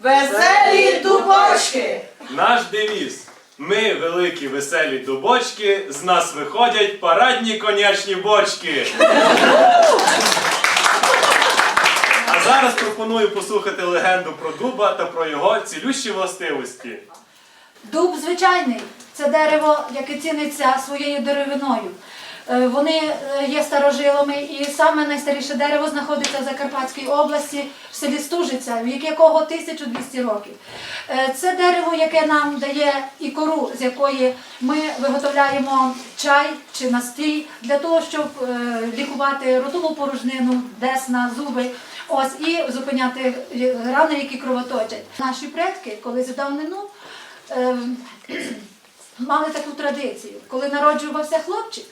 Веселі дубочки! Наш девіз. Ми великі веселі дубочки, з нас виходять парадні конячні бочки. А зараз пропоную послухати легенду про дуба та про його цілющі властивості. Дуб звичайний це дерево, яке ціниться своєю деревиною. Е, Вони е, є старожилами, і саме найстаріше дерево знаходиться в Закарпатській області, в селі Стужиця, вік якого 1200 років. Е, Це дерево, яке нам дає і кору, з якої ми виготовляємо чай чи настій для того, щоб лікувати ротову порожнину, десна, зуби. Ось і зупиняти рани, які кровоточать. Наші предки колись в давнину мали таку традицію. Коли народжувався хлопчик,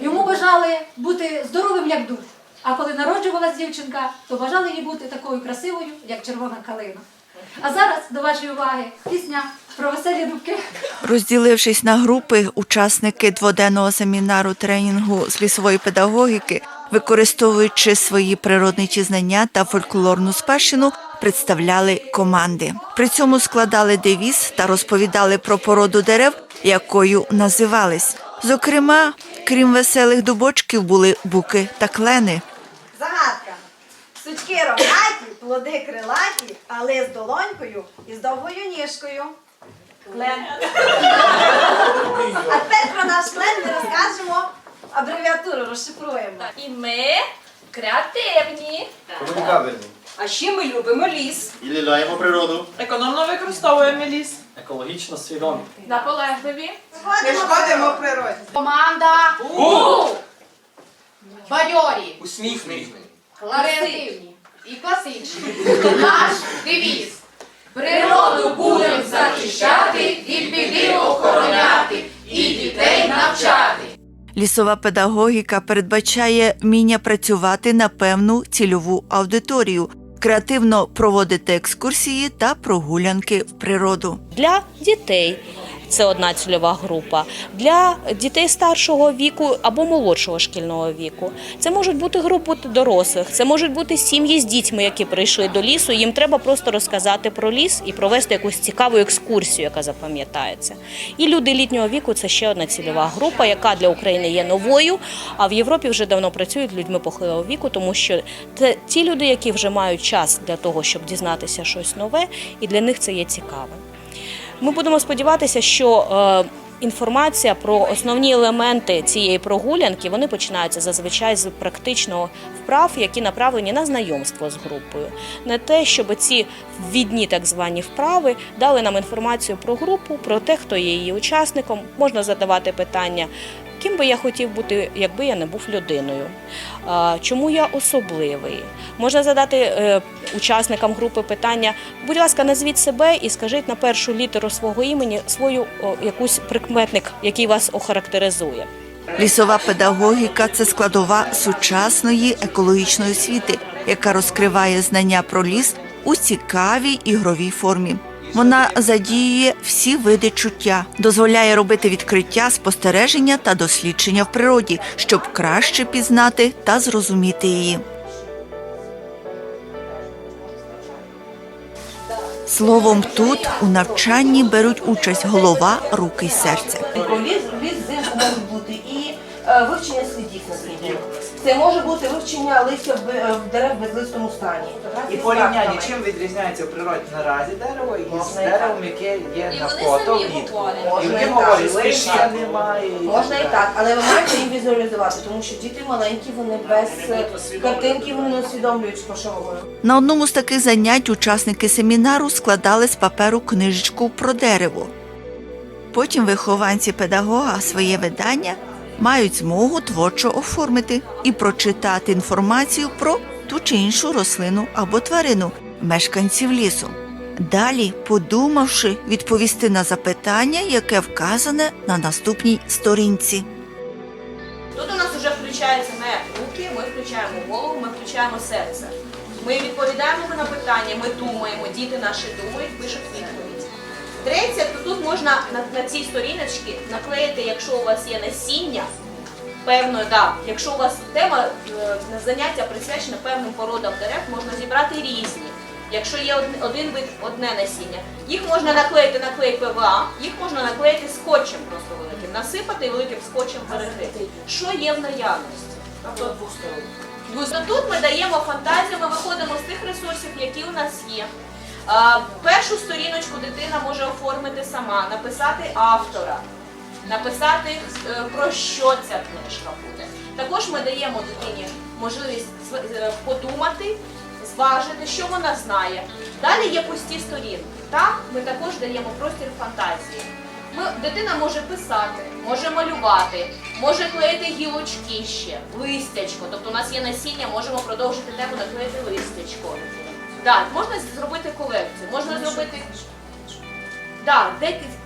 йому бажали бути здоровим, як дуб. А коли народжувалась дівчинка, то бажали їй бути такою красивою, як червона калина. А зараз до вашої уваги пісня про веселі дубки. Розділившись на групи, учасники дводенного семінару тренінгу з лісової педагогіки, використовуючи свої природничі знання та фольклорну спадщину, представляли команди. При цьому складали девіз та розповідали про породу дерев, якою називались. Зокрема, крім веселих дубочків, були буки та клени. Загадка. Сучки рогаті, плоди крилаті, але з долонькою і з довгою ніжкою. Клен. А тепер про наш клен ми розкажемо абревіатуру, розшифруємо. І ми креативні. Комунікабельний. А ще ми любимо ліс. І ліляємо природу. Економно використовуємо ліс. Екологічно свідомі. Наполегливі. Не шкодимо природі. Команда У! бадьорі, Усміхнені. креативні і класичні. Наш девіз. Природу будемо захищати, від біди охороняти і дітей навчати. Лісова педагогіка передбачає вміння працювати на певну цільову аудиторію, креативно проводити екскурсії та прогулянки в природу. для дітей. Це одна цільова група для дітей старшого віку або молодшого шкільного віку. Це можуть бути групи дорослих, це можуть бути сім'ї з дітьми, які прийшли до лісу. Їм треба просто розказати про ліс і провести якусь цікаву екскурсію, яка запам'ятається. І люди літнього віку це ще одна цільова група, яка для України є новою. А в Європі вже давно працюють людьми похилого віку, тому що це ті люди, які вже мають час для того, щоб дізнатися щось нове, і для них це є цікавим. Ми будемо сподіватися, що е, інформація про основні елементи цієї прогулянки вони починаються зазвичай з практичного вправ, які направлені на знайомство з групою, не те, щоб ці ввідні так звані вправи дали нам інформацію про групу, про те, хто є її учасником. Можна задавати питання. Ким би я хотів бути, якби я не був людиною? Чому я особливий? Можна задати е, учасникам групи питання: будь ласка, назвіть себе і скажіть на першу літеру свого імені свою якусь прикметник, який вас охарактеризує. Лісова педагогіка це складова сучасної екологічної освіти, яка розкриває знання про ліс у цікавій ігровій формі. Вона задіює всі види чуття, дозволяє робити відкриття, спостереження та дослідження в природі, щоб краще пізнати та зрозуміти її. Словом, тут у навчанні беруть участь голова, руки й серце. Ліс, ліс може бути і е, вивчення слідів на сліді. Це може бути вивчення листя в, е, дерев в безлистому стані. І порівняння, чим відрізняється в природі наразі дерево Можна і деревом, яке є І на вони фото самі влітку. говорять. І Можна вони і говорять, немає. Можна і так, але ви маєте їм візуалізувати, тому що діти маленькі, вони без е, картинки, вони не усвідомлюють, про що говорю. На одному з таких занять учасники семінару складали з паперу книжечку про дерево. Потім вихованці педагога своє видання мають змогу творчо оформити і прочитати інформацію про ту чи іншу рослину або тварину мешканців лісу. Далі, подумавши, відповісти на запитання, яке вказане на наступній сторінці. Тут у нас вже включаються не руки, ми включаємо голову, ми включаємо серце. Ми відповідаємо на питання, ми думаємо, діти наші думають, пишуть відповідь. Третє, то тут можна на, на цій сторіночці наклеїти, якщо у вас є насіння, певною, да, якщо у вас тема е, заняття присвячена певним породам дерев, можна зібрати різні. Якщо є один, один вид, одне насіння, їх можна наклеїти на клей ПВА, їх можна наклеїти скотчем просто великим, насипати і великим скотчем берегти. Що є в наявності? Тобто тут ми даємо фантазію, ми виходимо з тих ресурсів, які у нас є. Першу сторіночку дитина може оформити сама, написати автора, написати е, про що ця книжка буде. Також ми даємо дитині можливість е, подумати, зважити, що вона знає. Далі є пусті сторінки. Так, ми також даємо простір фантазії. Ми, дитина може писати, може малювати, може клеїти гілочки ще, листячко. Тобто у нас є насіння, можемо продовжити тему наклеїти листячко. Так, можна зробити колекцію, можна зробити да,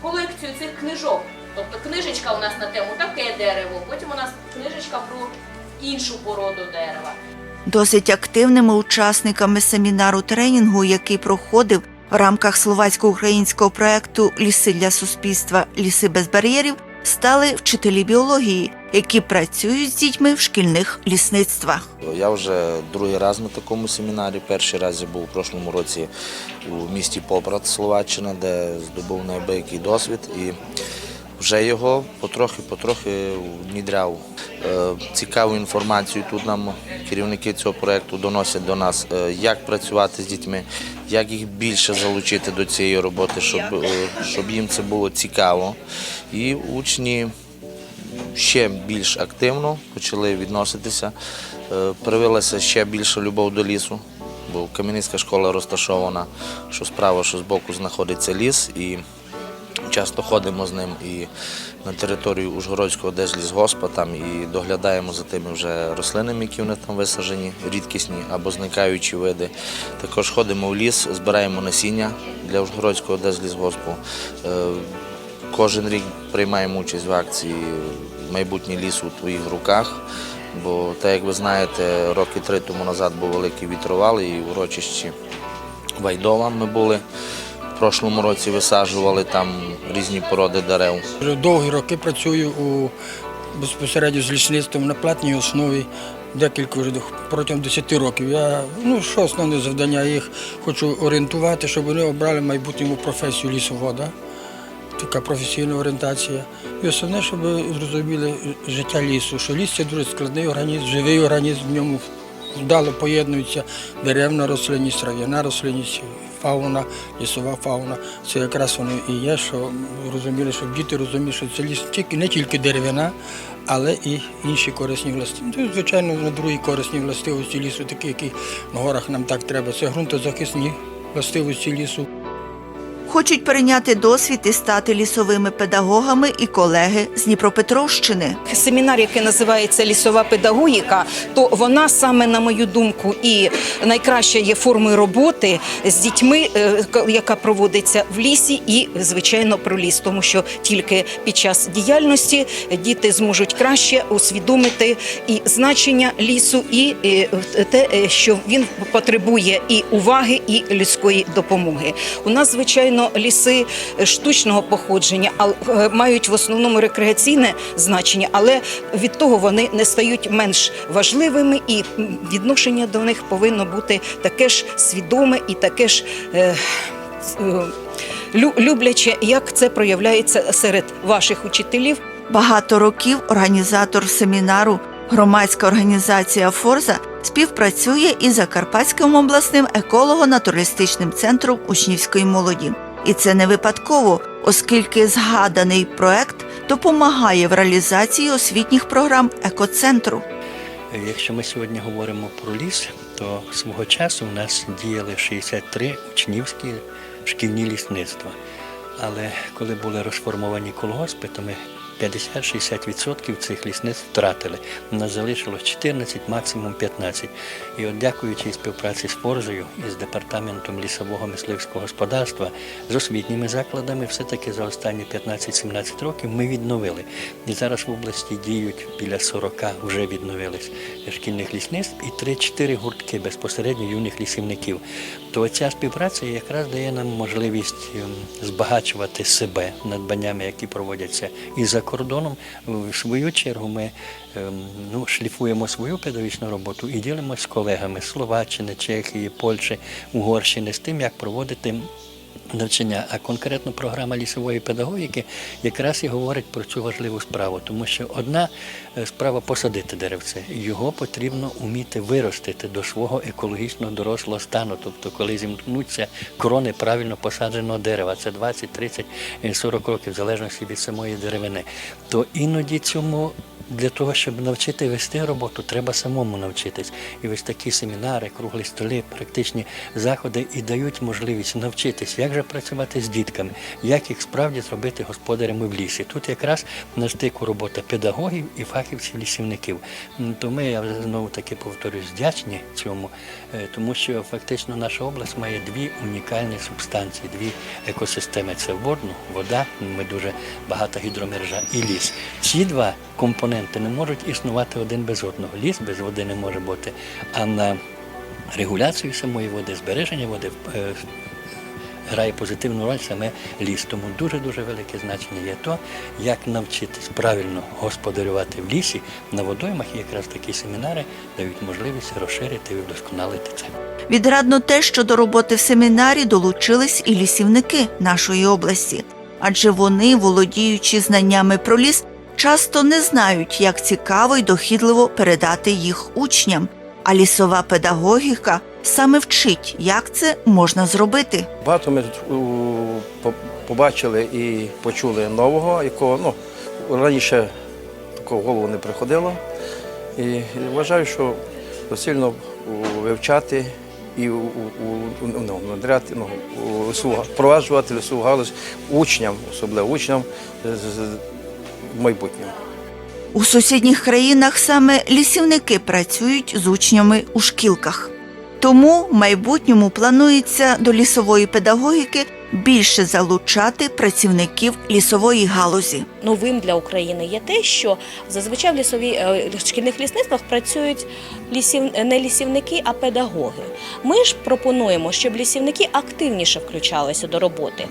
колекцію цих книжок. Тобто книжечка у нас на тему таке дерево, потім у нас книжечка про іншу породу дерева. Досить активними учасниками семінару тренінгу, який проходив в рамках словацько-українського проекту Ліси для суспільства Ліси без бар'єрів, стали вчителі біології, які працюють з дітьми в шкільних лісництвах. Я вже другий раз на такому семінарі. Перший раз я був у прошлому році у місті Попрат, Словаччина, де здобув неабиякий досвід і вже його потрохи-потрохи внідряв. Е, Цікаву інформацію тут нам керівники цього проєкту доносять до нас, е, як працювати з дітьми, як їх більше залучити до цієї роботи, щоб, е, щоб їм це було цікаво. І учні ще більш активно почали відноситися. Привилася Проявилася ще більша любов до лісу, бо Кам'янська школа розташована, що справа, що збоку знаходиться ліс, і часто ходимо з ним і на територію Ужгородського держлісгоспа там і доглядаємо за тими вже рослинами, які вони там висаджені, рідкісні або зникаючі види. Також ходимо в ліс, збираємо насіння для Ужгородського держлісгоспу. Е, Кожен рік приймаємо участь в акції Майбутнє лісу у твоїх руках. Бо, так як ви знаєте, роки три тому назад був великий вітровал і в урочищі Вайдова ми були. В прошлому році висаджували там різні породи дерев. Довгі роки працюю у безпосередньо з лісництвом на платній основі. Декілька вже протягом 10 років. Я ну що основне завдання їх хочу орієнтувати, щоб вони обрали майбутньому професію лісовода. Така професійна орієнтація. І основне, щоб зрозуміли життя лісу, що ліс це дуже складний організм, живий організм, в ньому вдало поєднуються деревна рослинність, трав'яна рослинність, фауна, лісова фауна. Це якраз воно і є, що розуміли, щоб діти розуміли, що це ліс не тільки деревина, але і інші корисні властивості. Ну, звичайно, на другі корисні властивості лісу, такі, які на горах нам так треба. Це ґрунтозахисні властивості лісу. Хочуть перейняти досвід і стати лісовими педагогами і колеги з Дніпропетровщини. Семінар, який називається лісова педагогіка, то вона саме на мою думку і найкраща є формою роботи з дітьми, е, яка проводиться в лісі, і звичайно про ліс, тому що тільки під час діяльності діти зможуть краще усвідомити і значення лісу, і е, те, е, що він потребує і уваги, і людської допомоги. У нас звичайно ліси штучного походження, е, мають в основному рекреаційне значення, але від того вони не стають менш важливими, і відношення до них повинно бути таке ж свідоме і таке ж. Е, е, Любляче, як це проявляється серед ваших учителів. Багато років організатор семінару, громадська організація Форза співпрацює із Закарпатським обласним еколого-натуралістичним центром учнівської молоді. І це не випадково, оскільки згаданий проект допомагає в реалізації освітніх програм екоцентру. Якщо ми сьогодні говоримо про ліс, то свого часу у нас діяли 63 учнівські шкільні лісництва. Але коли були розформовані колгоспи, то ми 50-60% цих лісництв втратили. Нас залишилось 14, максимум 15. І от дякуючи співпраці з Форзою і з департаментом лісового мисливського господарства, з освітніми закладами, все-таки за останні 15-17 років ми відновили. І зараз в області діють біля 40 вже відновились шкільних лісництв і 3-4 гуртки безпосередньо юних лісівників. То ця співпраця якраз дає нам можливість ем, збагачувати себе надбаннями, які проводяться і за кордоном, в свою чергу ми ем, ну, шліфуємо свою педагогічну роботу і ділимося з колегами Словаччини, Чехії, Польщі, Угорщини з тим, як проводити навчання. А конкретно програма лісової педагогіки якраз і говорить про цю важливу справу, тому що одна е, справа посадити деревце, його потрібно вміти виростити до свого екологічно дорослого стану. Тобто, коли зімкнуться крони правильно посадженого дерева, це 20, 30, е, 40 років, в залежності від самої деревини, то іноді цьому. Для того, щоб навчити вести роботу, треба самому навчитись. І ось такі семінари, круглі столи, практичні заходи і дають можливість навчитись, як же працювати з дітками, як їх справді зробити господарями в лісі. Тут якраз на стику робота педагогів і фахівців лісівників. М, То ми, я знову таки повторюсь, вдячні цьому, е, тому що фактично наша область має дві унікальні субстанції, дві екосистеми це водну, вода, ми дуже багата гідромережа і ліс. Ці два компоненти не можуть існувати один без одного. Ліс без води не може бути. А на регуляцію самої води, збереження води е, грає позитивну роль саме ліс. Тому дуже-дуже велике значення є то, як навчитись правильно господарювати в лісі на водоймах. І якраз такі семінари дають можливість розширити і вдосконалити це. Відрадно те, що до роботи в семінарі долучились і лісівники нашої області, адже вони, володіючи знаннями про ліс, часто не знають, як цікаво й дохідливо передати їх учням. А лісова педагогіка саме вчить, як це можна зробити. Багато ми тут, побачили і почули нового, якого ну, раніше такого голову не приходило. І вважаю, що доцільно вивчати і у, у, ну, внедряти, ну, у впроваджувати лісову галузь учням, особливо учням з, з- в майбутньому. У сусідніх країнах саме лісівники працюють з учнями у шкілках. Тому в майбутньому планується до лісової педагогіки більше залучати працівників лісової галузі. новим для України є те, що зазвичай в лісовій е, шкільних лісництвах працюють лісів, не лісівники, а педагоги. Ми ж пропонуємо, щоб лісівники активніше включалися до роботи.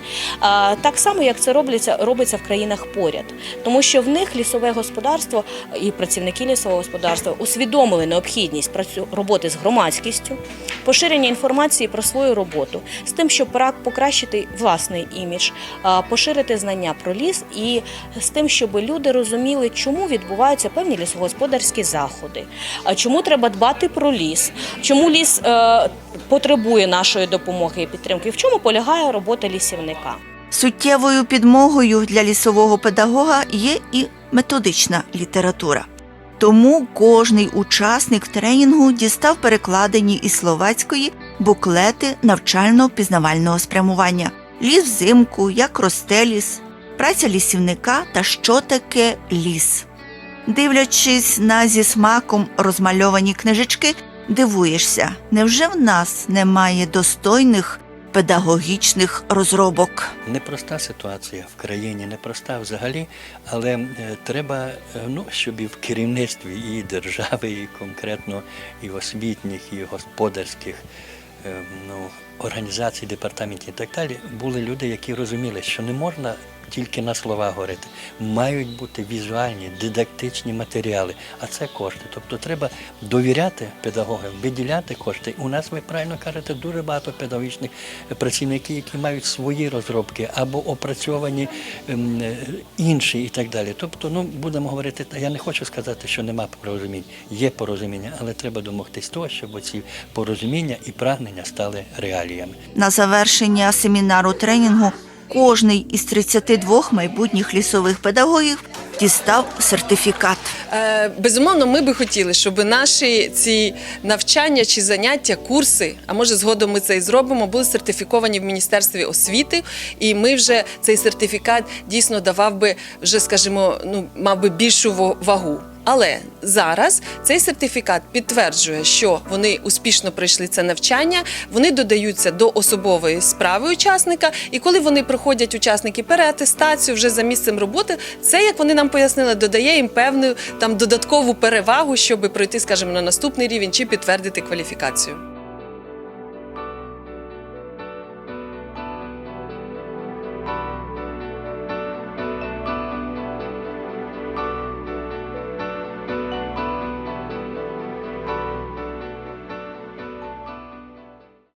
Так само, як це робиться, робиться в країнах поряд, тому що в них лісове господарство і працівники лісового господарства усвідомили необхідність працю роботи з громадськістю, поширення інформації про свою роботу, з тим, щоб покращити власний імідж, поширити знання про ліс і з тим, щоб люди розуміли, чому відбуваються певні лісогосподарські заходи, чому треба дбати про ліс, чому ліс е, потребує нашої допомоги і підтримки, в чому полягає робота лісівника. Суттєвою підмогою для лісового педагога є і методична література. Тому кожний учасник тренінгу дістав перекладені із словацької буклети навчально-пізнавального спрямування. Ліс взимку, як росте ліс, праця лісівника та що таке ліс. Дивлячись на зі смаком розмальовані книжечки, дивуєшся, невже в нас немає достойних педагогічних розробок? Непроста ситуація в країні, непроста взагалі, але е, треба, е, ну, щоб і в керівництві і держави, і конкретно і освітніх, і господарських е, ну, організацій, департаментів і так далі, були люди, які розуміли, що не можна тільки на слова говорити. Мають бути візуальні, дидактичні матеріали, а це кошти. Тобто треба довіряти педагогам, виділяти кошти. У нас, ви правильно кажете, дуже багато педагогічних працівників, які мають свої розробки або опрацьовані ем, е, інші і так далі. Тобто, ну будемо говорити, я не хочу сказати, що нема порозумінь. Є порозуміння, але треба домогтись того, щоб ці порозуміння і прагнення стали реаліями. На завершення семінару тренінгу кожний із 32 майбутніх лісових педагогів дістав сертифікат. Е, безумовно, ми би хотіли, щоб наші ці навчання чи заняття, курси, а може згодом ми це і зробимо, були сертифіковані в Міністерстві освіти, і ми вже цей сертифікат дійсно давав би вже, скажімо, ну мав би більшу вагу. Але зараз цей сертифікат підтверджує, що вони успішно пройшли це навчання, вони додаються до особової справи учасника, і коли вони проходять учасники переатестацію вже за місцем роботи, це як вони нам пояснили, додає їм певну там додаткову перевагу, щоб пройти, скажімо, на наступний рівень чи підтвердити кваліфікацію.